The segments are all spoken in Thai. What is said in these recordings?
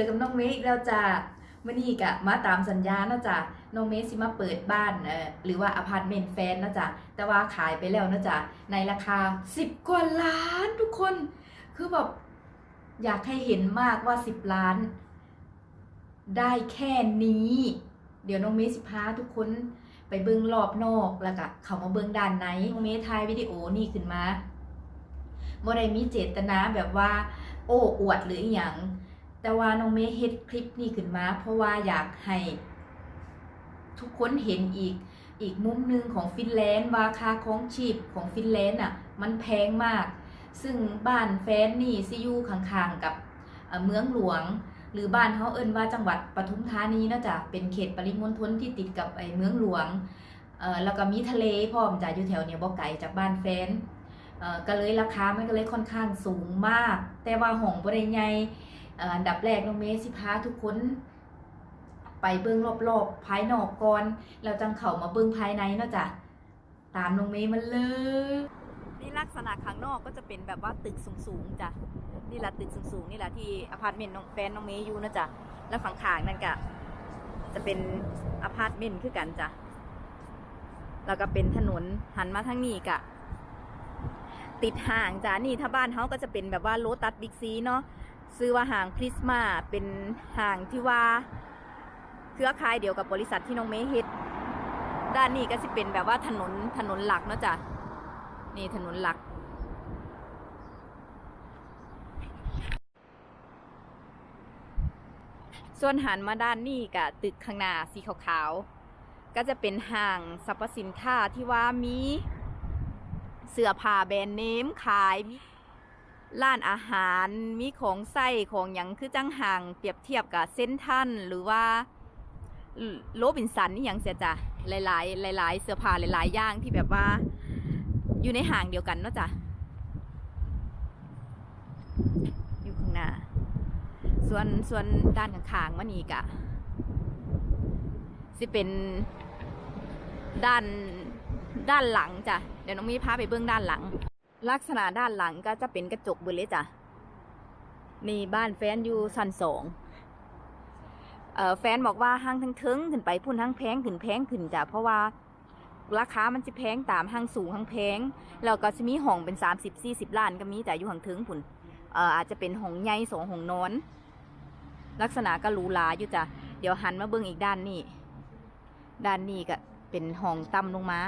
อกับน้องเมย์อีกแล้วจ้ามื่อนี้กะมาตามสัญญานะจ๊ะน้องเมย์สิมาเปิดบ้านเอ่อหรือว่าอพาร์ตเมนต์แฟนนะจ๊ะแต่ว่าขายไปแล้วนะจ๊ะในราคา 10 กว่าล้านทุกคน คือแบบอยากให้เห็นมากว่า 10 ล้าน ได้แค่นี้ เดี๋ยวน้องเมย์สิพาทุกคนไปเบิ้งรอบนอกแล้วก็เข้ามาเบิ้งด้านในน้องเมย์ถ่ายวิดีโอนี่ขึ้นมาบ่ได้มีเจตนาแบบว่า โอ้อวดหรืออย่าง แต่ว่าน้องเมย์เฮ็ดคลิปนี้ขึ้นมา เพราะว่าอยากให้ทุกคนเห็นอีกอีกมุมหนึ่งของฟินแลนด์ว่าค่าของชีพของฟินแลนด์อะมันแพงมาก ซึ่งบ้านแฟนนี่ซิอยู่ข้างๆกับเมืองหลวง หรือบ้านเขาเอิ้นว่าจังหวัดปทุมธานีนะจ๊ะเป็นเขตปริมณฑลที่ติดกับไอ้เมืองหลวงแล้วก็มีทะเลพร้อมจ้ะอยู่แถวเนี้ยบ่ไกลจากบ้านแฟนก็เลยราคามันก็เลยค่อนข้างสูงมาก แต่ว่าห้องบ่ได้ใหญ่ อันดับแรกน้องเมย์สิพาทุกคนไปเบิ่งรอบๆภายนอกก่อนแล้วจังเข้ามาเบิ่งภายในเนาะจ้ะตามน้องเมย์มาเลยนี่ลักษณะข้างนอกก็จะเป็นแบบว่าตึกสูงๆจ้ะนี่แหละตึกสูงๆนี่แหละที่อพาร์ตเมนต์น้องแฟนน้องเมย์อยู่นะจ๊ะแล้วฝั่งข้างนั่นก็จะเป็นอพาร์ตเมนต์คือกันจ้ะแล้วก็เป็นถนนหันมาทางนี้กะ ติดห่างจ้ะนี่ถ้าบ้านเขาก็จะเป็นแบบว่าโลตัสบิ๊กซีเนาะ ซื้อว่าห่างพริสมาเป็นห่างที่ว่าเครือข่ายเดียวกับบริษัทที่น้องเมย์เฮ็ดด้านนี้ก็จะเป็นแบบว่าถนนถนนหลักเนาะจ้ะนี่ถนนหลัก ส่วนหันมาด้านนี้กับตึกข้างหน้าสีขาวๆ ก็จะเป็นห้างสรรพสินค้าที่ว่ามีเสื้อผ้าแบรนด์เนมขายมี ร้านอาหารมีของไส้ของหยังคือจังห่างเปรียบเทียบกับเส้นทันหรือว่าโรบินสันนี่ยังเสียจ้ะหลาย ๆ หลาย ๆ เสื้อผ้าหลาย ๆ อย่างที่แบบว่า อยู่ในห่างเดียวกันเนาะจ้ะอยู่ข้างหน้า ส่วนส่วนด้านข้างๆมันอีกะสิเป็นด้านด้านหลังจ้ะเดี๋ยวน้องมีพาไปเบื้องด้านหลัง ลักษณะด้านหลังก็จะเป็นกระจกเบดเลยจ้ะนี่บ้านแฟนอยู่ชั้นสองเอ่อแฟนบอกว่าห้างทั้งเทิงขึ้นไปพุ่นทั้งแพงขึ้นแพงขึ้นจ้ะเพราะว่าราคามันจะแพงตามห้างสูงห้างแพงแล้วก็จะมีห้องเป็นสามสิบสี่สิบล้านก็มีแต่อยู่ห้างเทิงพุ่นเอ่ออาจจะเป็นห้องใหญ่สองห้องนอน ลักษณะก็หรูหราอยู่จ้ะเดี๋ยวหันมาเบิ่งอีกด้านนี้ด้านนี้ก็เป็นห้องต่ำลงมา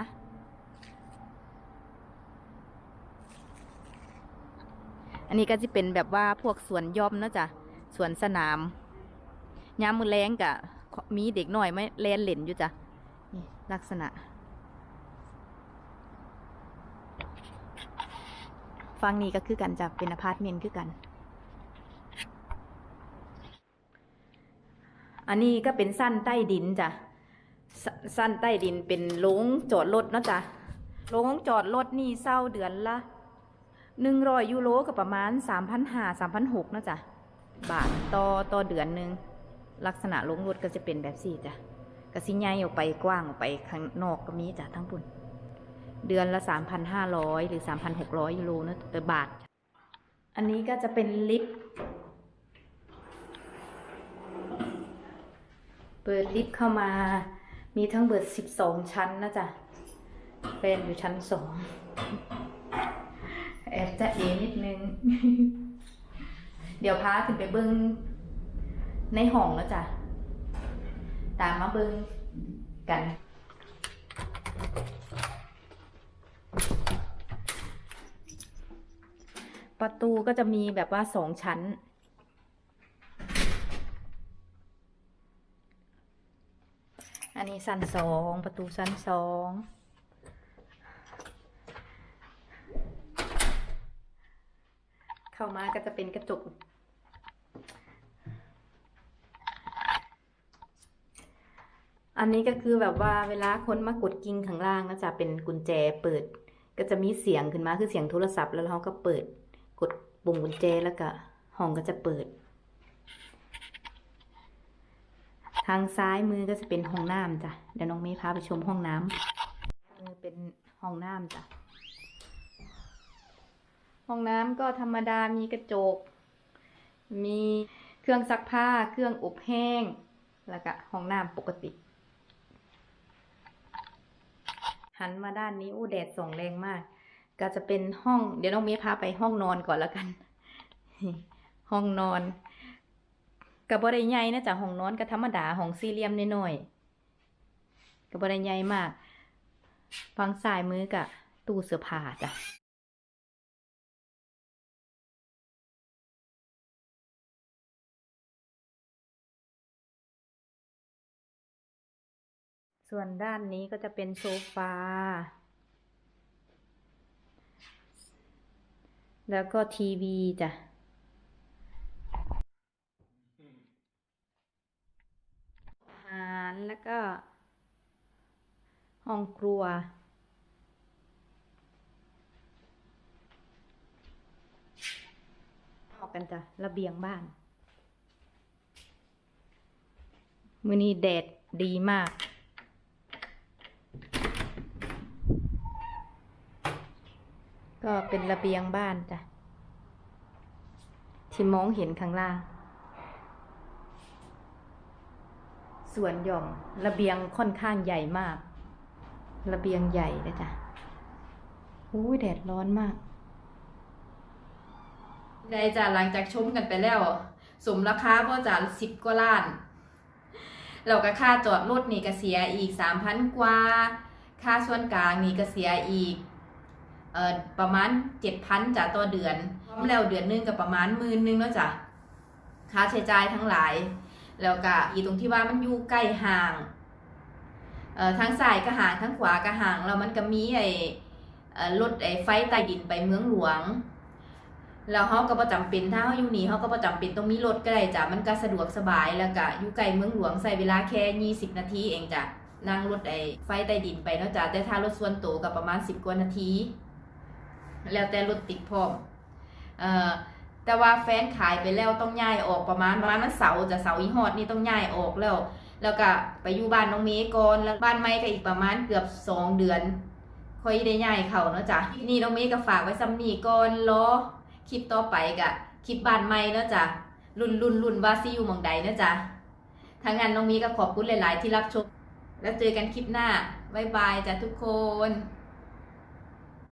อันนี้ก็จะเป็นแบบว่าพวกสวนย่อมเนอะจ้ะสวนสนามยามมือแรงกะมีเด็กหน่อยไม่แลนเหล่นอยู่จ้ะนี่ลักษณะฟังนี้ก็คือกันจะเป็นอพาร์ตเมนต์คือกัน อันนี้ก็เป็นสั้นใต้ดินจ้ะสสั้นใต้ดินเป็นโรงจอดรถเนาะจ้ะโรงจอดรถนี่เศร้าเดือนละ หนึ่งร้อยยูโรก็ประมาณสามพันห้าสามพันหกนะจ้ะบาทต่อต่อเดือนหนึ่งลักษณะโรงรถก็จะเป็นแบบสี่จ้ะกระสิใหญ่ออกไปกว้างออกไปข้างนอกก็มีจ้ะทั้งปุ่น เดือนละสามพันห้าร้อยหรือสามพันหกร้อยยูโรนะเออบาท อันนี้ก็จะเป็นลิฟต์เปิดลิฟต์เข้ามามีทั้งเบิดสิบสองชั้นนะจ๊ะ เป็นอยู่ชั้นสอง แอบจะเอนิดนึง เดี๋ยวพาขึ้นไปเบิ้งในห้องแล้วจ้ะ ตามมาเบิ้งกันประตูก็จะมีแบบว่าสองชั้น อันนี้สั้นสองประตูสั้นสอง เข้ามาก็จะเป็นกระจก อันนี้ก็คือแบบว่าเวลาคนมากดกิ่งข้างล่างก็จะเป็นกุญแจเปิด ก็จะมีเสียงขึ้นมาคือเสียงโทรศัพท์แล้วเราก็เปิดกดปุ่มกุญแจแล้วก็ห้องก็จะเปิด ทางซ้ายมือก็จะเป็นห้องน้ำจ้ะเดี๋ยวน้องเมย์พาไปชมห้องน้ำมือเป็นห้องน้ำจ้ะ ห้องน้ำก็ธรรมดามีกระจก มีเครื่องซักผ้า เครื่องอบแห้ง แล้วก็ห้องน้ำปกติ หันมาด้านนี้อู้แดดส่องแรงมาก ก็จะเป็นห้อง เดี๋ยวน้องเมย์พาไปห้องนอนก่อนแล้วกัน ห้องนอนกับบริใหญ่นะจ๊ะห้องนอนก็ธรรมดาห้องสี่เหลี่ยมน้อยๆกับบริใหญ่มากฟังซ้ายมือกับตู้เสื้อผ้าจ้ะ ส่วนด้านนี้ก็จะเป็นโซฟา แล้วก็ทีวีจ้ะอาหารแล้วก็ ห้องครัวออกกันจ้ะระเบียงบ้าน มือนี้แดดดีมาก ก็เป็นระเบียงบ้านจ้ะ ที่มองเห็นข้างล่างส่วนหย่อมระเบียงค่อนข้างใหญ่มาก ระเบียงใหญ่นะจ๊ะอุ้ยแดดร้อนมากได้จ้ะหลังจากชมกันไปแล้ว สมราคาพ่อจ๋าสิบกว่าล้านเราก็ค่าจอดรถนี่ก็เสียอีกสามพันกว่า ค่าส่วนกลางนี่ก็เสียอีก เอ่อประมาณเจ็ดพันจ้ะต่อเดือนแล้วเดือนหนึงก็ประมาณหมื่นหนึงเนาะจ้ะค่าใช้จ่ายทั้งหลาย แล้วก็อีตรงที่ว่ามันอยู่ใกล้ห่างเอ่อทางซ้ายก็ห่างทางขวาก็ห่างแล้วมันก็มีไอ้เอ่อรถไอ้ไฟใต้ดินไปเมืองหลวงแล้วเฮาก็บ่จำเป็นถ้าเฮาอยู่นี่เฮาก็บ่จำเป็นต้องมีรถก็ได้จ้ะมันก็สะดวกสบายแล้วก็อยู่ใกล้เมืองหลวงใช้เวลาแค่20นาทีเองจ้ะนั่งรถไอ้ไฟใต้ดินไปเนาะจ้ะแต่ถ้ารถส่วนตัวก็ประมาณ10กว่านาที แล้วแต่รถติดพร้อมเอ่อแต่ว่าแฟนขายไปแล้วต้องย้ายออกประมาณประมาณมันเสาจะเสาอีฮอดนี่ต้องย้ายออกแล้ว แล้วก็ไปอยู่บ้านน้องเมย์ก่อนแล้วบ้านไม่ก็อีกประมาณเกือบสองเดือนค่อยได้ย้ายเขาเนาะจ้ะนี่น้องเมย์ก็ฝากไว้ซ้ำนี่ก่อนรอคลิปต่อไปกะคลิปบ้านใหม่เนาะจ้ะรุ่นรุ่นรุ่นว่าซิอยู่มองใดเนาะจ้ะทางงานน้องเมย์ก็ขอบคุณหลาย ๆ ที่รับชม แล้วเจอกันคลิปหน้าบ๊ายบายจ้ะทุกคน